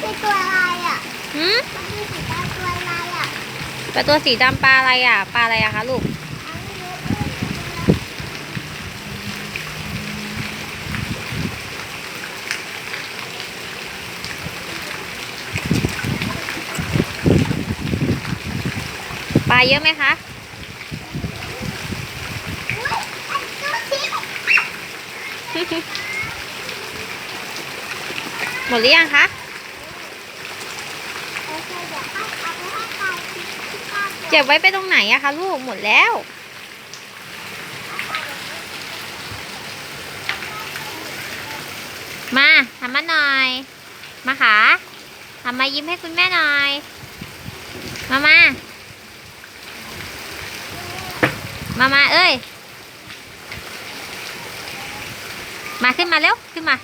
คือตัวอะไรอะหืมมันคือสีตาตัวอะไรอะปลาตัวสีดำปลาอะไรอะ ปลาอะไรอะคะลูกอันนี้ปลาเยอะไหมคะอุ้ยอันตัวสีหมดหรือยังคะโอ เก็บไว้ไปตรงไหนอะคะลูกหมดแล้ว มาทำมาหน่อย มาขาทำมายิ้มให้คุณแม่หน่อย มามามามาเอ้ย มาขึ้นมาเร็ว ขึ้นมา